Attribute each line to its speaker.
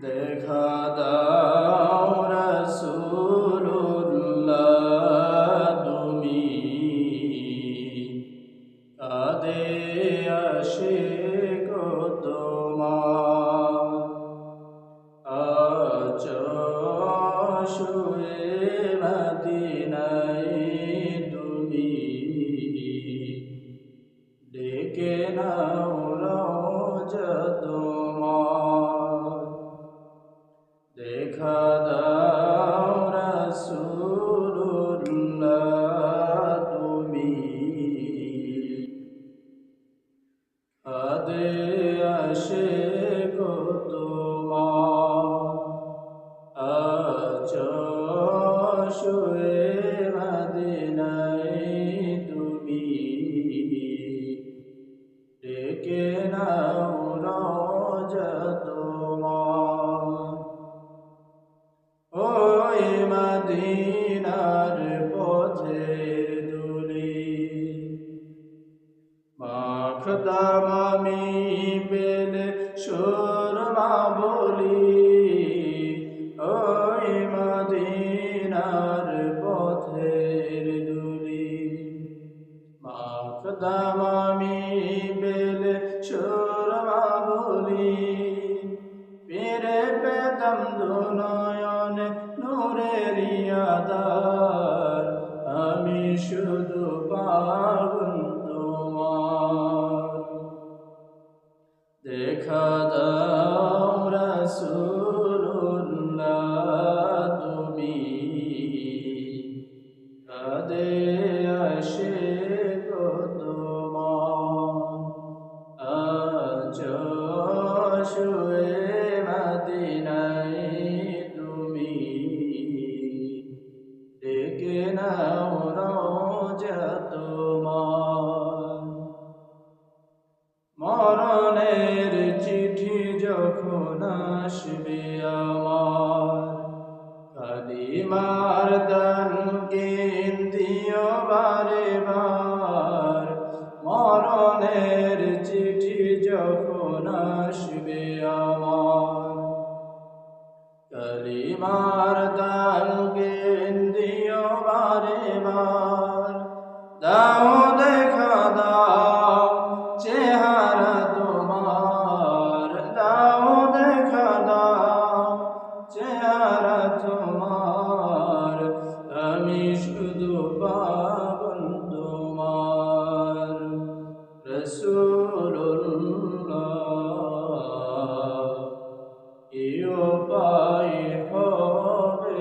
Speaker 1: দেখা দাও রাসূলুল্লাহ তুমি। কাদে আসে তোমার। আজ শুয়ে মদিনায় তুমি। ডেকে নাও আদে আসে কত মাখদাম আমি পেলে সুরমা বলি, ওই মদিনার পথের দুলি। মাখদাম আমি পেলে সুরমা বলি, ফিরে পেতাম দুনয়ন নূরের আদার আমি শুধু পাগল দেখা দাও রাসূলুল্লাহ তুমি কাদে আসে তোমার যখন আসবে আমার? কালিমার দান দিও বারে বার। মরণের চিঠি যখন আসবে আমার? কালিমার দান দিও বারে বার। রসুল্লাহ এ পাই হবে